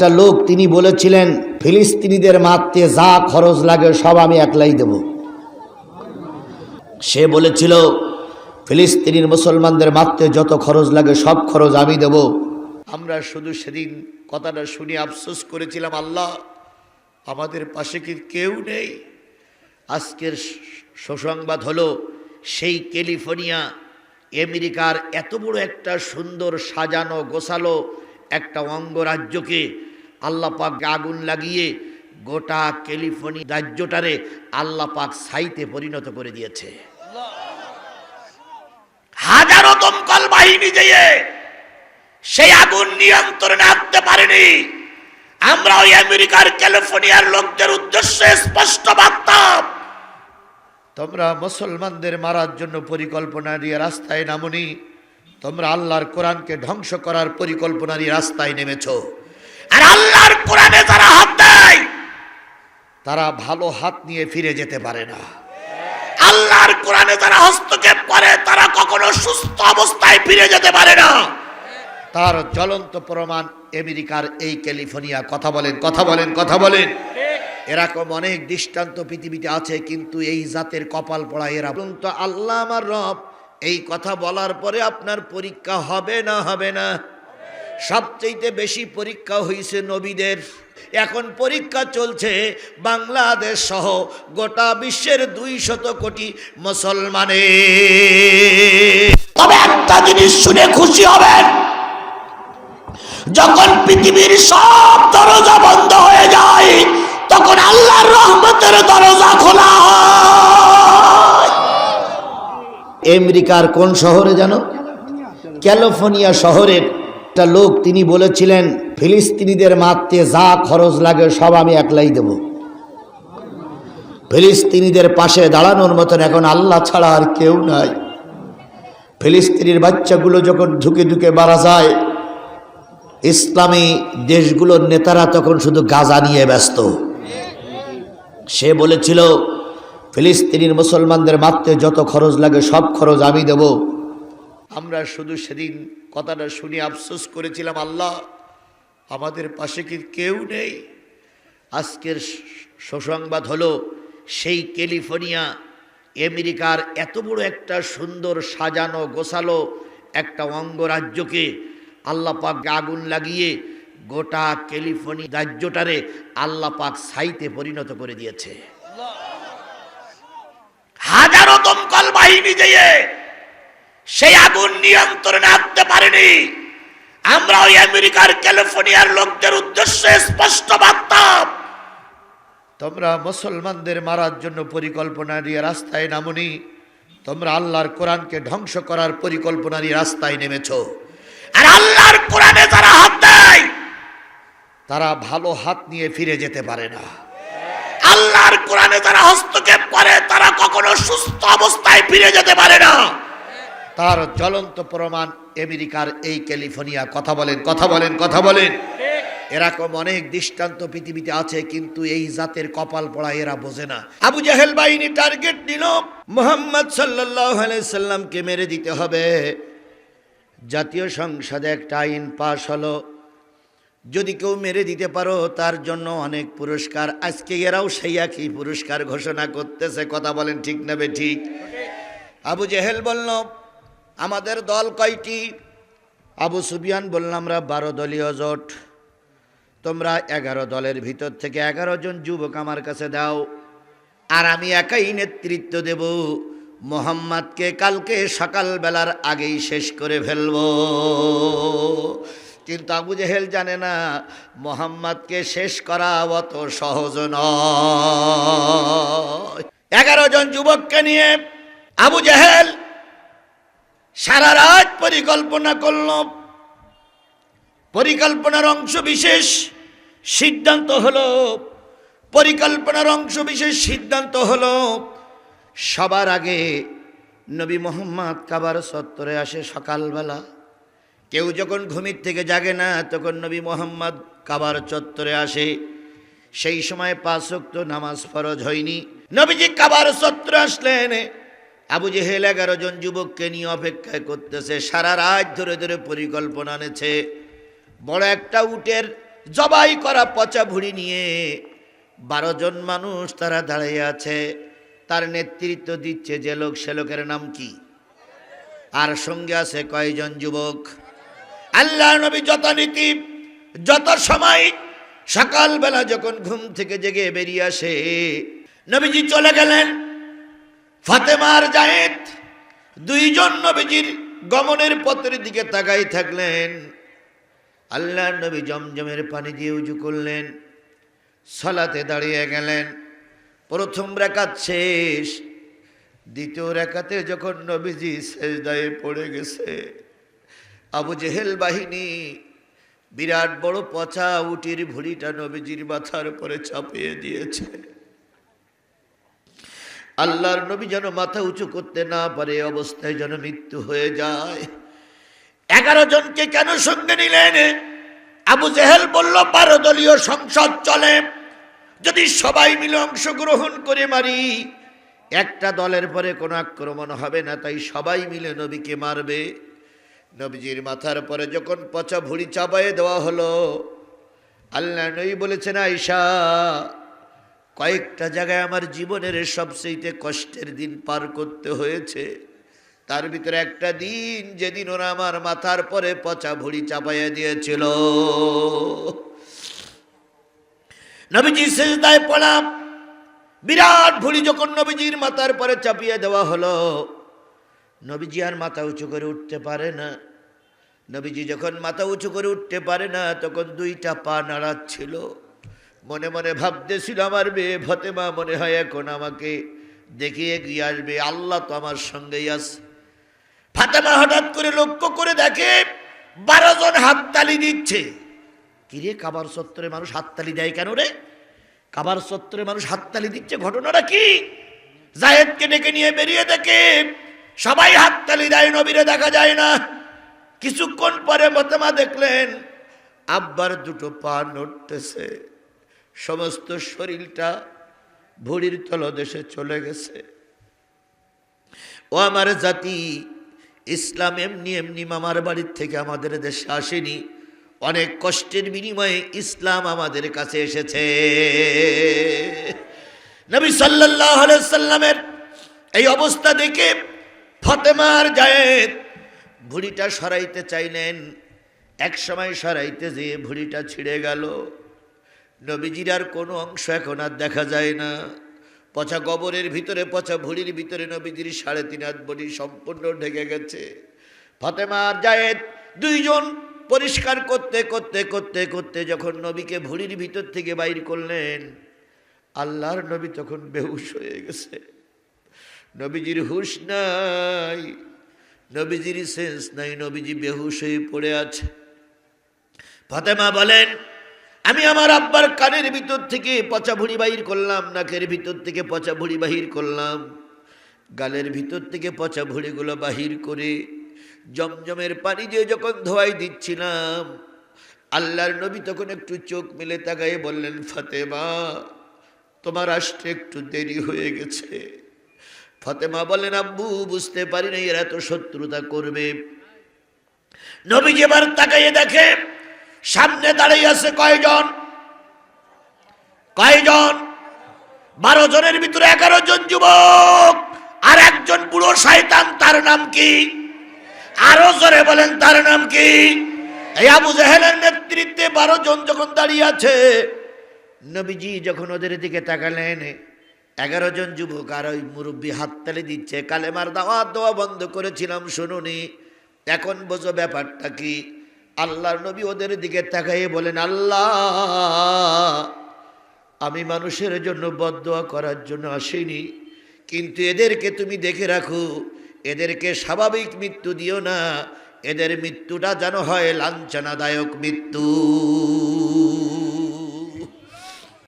একটা লোক, তিনি বলেছিলেন, ফিলিস্তিনিদের মারতে যা খরচ লাগে সব আমি একলাই দেব। সে বলেছিল, ফিলিস্তিনির মুসলমানদের মারতে যত খরচ লাগে সব খরচ আমি দেব। আমরা শুধু সেদিন কথাটা শুনে আফসোস করেছিলাম, আল্লাহ, আমাদের পাশে কি কেউ নেই? আজকের সুসংবাদ হলো, সেই ক্যালিফোর্নিয়া, আমেরিকার এত বড় একটা সুন্দর সাজানো গোছালো একটা অঙ্গরাজ্যকে আল্লাহ পাক আগুন লাগিয়ে গোটা ক্যালিফোর্নিয়া রাজ্যটারে আল্লাহ পাক সাইতে পরিণত করে দিয়েছে। হাজারো দমকল বাহিনী দিয়ে সেই আগুন নিয়ন্ত্রণে আনতে পারেনি। আমরা ওই আমেরিকার ক্যালিফোর্নিয়ার লোকদের উদ্দেশ্যে স্পষ্ট বার্তা। তোমরা মুসলমানদের মারার জন্য পরিকল্পনা নিয়ে রাস্তায় নামনি। তোমরা আল্লাহর কোরআনকে ধ্বংস করার পরিকল্পনা নিয়ে রাস্তায় নেমেছো। আর আল্লাহর কোরআনে যারা হাত দেয়, তারা ভালো হাত নিয়ে ফিরে যেতে পারে না। আল্লাহর কোরআনে যারা হস্তক্ষেপ করে, তারা কখনো সুস্থ অবস্থায় ফিরে যেতে পারে না। তার জ্বলন্ত প্রমাণ আমেরিকার এই ক্যালিফোর্নিয়া। কথা বলেন কথা বলেন কথা বলেন। এরকম অনেক দৃষ্টান্ত পৃথিবীতে আছে, কিন্তু এই জাতের কপাল পড়া এরা। তো, আল্লাহ আমার রব, এই কথা বলার পরে আপনার পরীক্ষা হবে না হবে না? সবচেয়ে বেশি পরীক্ষা হয়েছে নবীদের। এখন পরীক্ষা চলছে বাংলাদেশ সহ গোটা বিশ্বের দুই শত কোটি মুসলমানের। তবে একটা জিনিস শুনে খুশি হবেন, যখন পৃথিবীর সব দরজা বন্ধ হয়ে যায়, তখন আল্লাহর রহমতের দরজা খোলা আমেরিকার কোন শহরে জানো? ক্যালিফোর্নিয়া শহরের একটা লোক তিনি বলেছিলেন, ফিলিস্তিনিদের মারতে যা খরচ লাগে সব আমি একলাই দেব। ফিলিস্তিনিদের পাশে দাঁড়ানোর মতন এখন আল্লাহ ছাড়া আর কেউ নাই। ফিলিস্তিনির বাচ্চাগুলো যখন ঢুকে ঢুকে মারা যায়, ইসলামী দেশগুলোর নেতারা তখন শুধু গাজা নিয়ে ব্যস্ত। সে বলেছিল, ফিলিস্তিনির মুসলমানদের মারতে যত খরচ লাগে সব খরচ আমি দেব। আমরা শুধু সেদিন কথাটা শুনে আফসোস করেছিলাম, আল্লাহ, আমাদের পাশে কি কেউ নেই? আজকের সুসংবাদ হলো, সেই ক্যালিফোর্নিয়া, আমেরিকার এত বড় একটা সুন্দর সাজানো, গোছালো একটা অঙ্গরাজ্যকে আল্লাহ পাক আগুন লাগিয়ে গোটা ক্যালিফোর্নিয়া রাজ্যটারে আল্লাহ পাক সাইতে পরিণত করে দিয়েছে। হাজারো দমকল বাহিনী দিয়ে সেই আগুন নিয়ন্ত্রণে আনতে পারেনি। আমরা ওই আমেরিকার ক্যালিফোর্নিয়ার লোকদের উদ্দেশ্যে স্পষ্ট বার্তা। তোমরা মুসলমানদের মারার জন্য পরিকল্পনা নিয়ে রাস্তায় নামনি। তোমরা আল্লাহর কোরআনকে ধ্বংস করার পরিকল্পনা নিয়ে রাস্তায় নেমেছো। আর আল্লাহর কোরআনে যারা হাত দেয় তারা ভালো হাত নিয়ে ফিরে যেতে পারে না। আল্লাহর কোরআনে যারা হস্তক্ষেপ করে তারা কখনো সুস্থ অবস্থায় ফিরে যেতে পারে না। তার জ্বলন্ত প্রমাণ আমেরিকার এই ক্যালিফোর্নিয়া। কথা বলেন কথা বলেন কথা বলেন। এরকম অনেক দৃষ্টান্ত পৃথিবীতে আছে, কিন্তু এই জাতের কপাল পড়া এরা বোঝে না। আবু জাহেল বাহিনী টার্গেট নিল, মোহাম্মদ সাল্লামকে মেরে দিতে হবে। জাতীয় সংসদে একটা আইন পাশ হলো, যদি কেউ মেরে দিতে পারো, তার জন্য অনেক পুরস্কার। আজকে এরাও সেই একই পুরস্কার ঘোষণা করতেছে, কথা বলেন ঠিক নেবে ঠিক? আবু জেহেল বলল আমাদের দল কয়টি? আবু সুবিয়ান বললাম আমরা বারো দলীয় জোট। তোমরা এগারো দলের ভিতর থেকে এগারো জন যুবক আমার কাছে দাও, আর আমি একাই নেতৃত্ব দেব। মোহাম্মদকে কালকে সকালবেলার আগেই শেষ করে ফেলব। কিন্তু আবু জেহেল জানে না, মোহাম্মদকে শেষ করা অত সহজ নয়। এগারো জন যুবককে নিয়ে আবু জেহেল সারা রাত পরিকল্পনা করল। পরিকল্পনার অংশ বিশেষ সিদ্ধান্ত হলো। পরিকল্পনার অংশ বিশেষ সিদ্ধান্ত হলো। সবার আগে নবী মোহাম্মদ কাবার সত্তরে আসে সকালবেলা। কেউ যখন ঘুমির থেকে জাগে না, তখন নবী মোহাম্মদ কাবার চত্বরে আসে। সেই সময় পাঁচ ওয়াক্ত নামাজ ফরজ হয়নি। নবীজি কাবার চত্বরে আসলেন। আবু জেহেল এগারো জন যুবককে নিয়ে অপেক্ষায় করতেছে, সারা রাত ধরে ধরে পরিকল্পনা এনেছে। বড় একটা উটের জবাই করা পচা ভুড়ি নিয়ে বারো জন মানুষ তারা দাঁড়িয়ে আছে। তার নেতৃত্ব দিচ্ছে যে লোক, সে লোকের নাম কি? আর সঙ্গে আছে কয়জন যুবক? আল্লাহ নবী যত নীতি, যত সময় সকালবেলা যখন ঘুম থেকে জেগে বেরিয়ে আসে, নবীজি চলে গেলেন। ফাতেমার জায়েদ দুইজন নবীজির গমনের পথের দিকে তাকাই থাকলেন। আল্লাহ নবী জমজমের পানি দিয়ে উজু করলেন, সলাতে দাঁড়িয়ে গেলেন। প্রথম রেখাত শেষ, দ্বিতীয় রেখাতে যখন নবীজি শেষ দায়ে পড়ে গেছে, আবু জেহেল বাহিনী বিরাট বড় পচা উটির ভুড়িটা নবীজির মাথার উপরে চাপিয়ে দিয়েছে। আল্লাহর নবী যেন মাথা উঁচু করতে না পারে অবস্থায় যেন মৃত্যু হয়ে যায়। এগারো জনকে কেন সঙ্গে নিলেন? আবু জেহেল বলল বারো দলীয় সংসদ চলে। যদি সবাই মিলে অংশগ্রহণ করে মারি, একটা দলের পরে কোনো আক্রমণ হবে না, তাই সবাই মিলে নবীকে মারবে। নবীজির মাথার পরে যখন পচা ভুড়ি চাপায়ে দেওয়া হলো, আল্লাহ নবী বলেছেন আইসা কয়েকটা জায়গায় আমার জীবনের সবচেয়ে কষ্টের দিন পার করতে হয়েছে। তার ভিতরে একটা দিন যেদিন ওরা আমার মাথার পরে পচা ভুড়ি চাপাইয়া দিয়েছিল। নবীজি সেজদায় পড়াম। বিরাট ভুড়ি যখন নবীজির মাথার পরে চাপিয়ে দেওয়া হলো, নবীজি আর মাথা উঁচু করে উঠতে পারে না। নবীজি যখন মাথা উঁচু করে উঠতে পারে না, তখন দুইটা পা নাড়াচ্ছিল। মনে মনে ভাবতেছিল, আমার মেয়ে ফতেমা মনে হয় এখন আমাকে দেখে এগিয়ে আসবে? আল্লাহ তো আমার সঙ্গেই আছে। ফাতেমা হঠাৎ করে লক্ষ্য করে দেখে বারো জন হাততালি দিচ্ছে। কিরে, কাবার সত্তরে মানুষ হাততালি দেয় কেন রে? কাবার সত্তরে মানুষ হাততালি দিচ্ছে, ঘটনাটা কি? জাহেদকে ডেকে নিয়ে বেরিয়ে দেখে সবাই হাততালি দেয়, নবীরে দেখা যায় না। কিছুক্ষণ পরে মতেমা দেখলেন, আব্বার দুটো পা নড়তেছে। সমস্ত শরীরটা ভুড়ির তলদেশে চলে গেছে। ও আমার জাতি, ইসলাম এমনি এমনি মামার বাড়ির থেকে আমাদের দেশে আসেনি। অনেক কষ্টের বিনিময়ে ইসলাম আমাদের কাছে এসেছে। নবী সাল্লাহ সাল্লামের এই অবস্থা দেখে ফতেমার জায়েদ ভুড়িটা সরাইতে চাইলেন। এক সময় সরাইতে যেয়ে ভুড়িটা ছিঁড়ে গেল। নবীজির আর কোনো অংশ এখন আর দেখা যায় না। পচা কবরের ভিতরে, পচা ভুড়ির ভিতরে নবীজির সাড়ে তিন হাত বলি সম্পূর্ণ ঢেকে গেছে। ফাতেমা আর জায়েদ দুইজন পরিষ্কার করতে করতে করতে করতে যখন নবীকে ভুড়ির ভিতর থেকে বাইর করলেন, আল্লাহর নবী তখন বেহুশ হয়ে গেছে। নবীজির হুশ নাই, নবীজির সেন্স নাই, নবীজি বেহুশ হয়ে পড়ে আছে। ফাতেমা বলেন আমি আমার আব্বার কানের ভিতর থেকে পচা ভুড়ি বাহির করলাম, নাকের ভিতর থেকে পচা ভুড়ি বাহির করলাম। গালের ভিতর থেকে পচা ভুড়িগুলো বাহির করে জমজমের পানি দিয়ে যখন ধোয়াই দিচ্ছিলাম, আল্লাহর নবী তখন একটু চোখ মেলে তাকায়ে বললেন, ফাতেমা, তোমার আসতে একটু দেরি হয়ে গেছে। ফাতেমা বলেন আব্বু, বুঝতে পারি না এরা তো শত্রুতা করবে। নবীজি এবার তাকাইয়ে দেখে সামনে দাঁড়িয়ে আছে কয়জন? কয়জন? বারো জনের ভিতরে এগারো জন যুবক। আর একজন বুড়ো শয়তান, তার নাম কি? আরও জোরে বলেন, তার নাম কি? আবু নেতৃত্বে বারো জন যখন দাঁড়িয়ে আছে, নবীজি যখন ওদের দিকে তাকালেন, এগারো জন যুবক আর ওই মুরব্বী হাততালি দিচ্ছে, কালেমার দাওয়া দেওয়া বন্ধ করেছিলাম, শুনুনি। এখন বোঝো ব্যাপারটা কি? আল্লাহর নবী ওদের দিকে তাকাইয়ে বলেন, আল্লাহ, আমি মানুষের জন্য বদোয়া করার জন্য আসিনি, কিন্তু এদেরকে তুমি দেখে রাখো, এদেরকে স্বাভাবিক মৃত্যু দিও না, এদের মৃত্যুটা যেন হয় লাঞ্ছনাদায়ক মৃত্যু।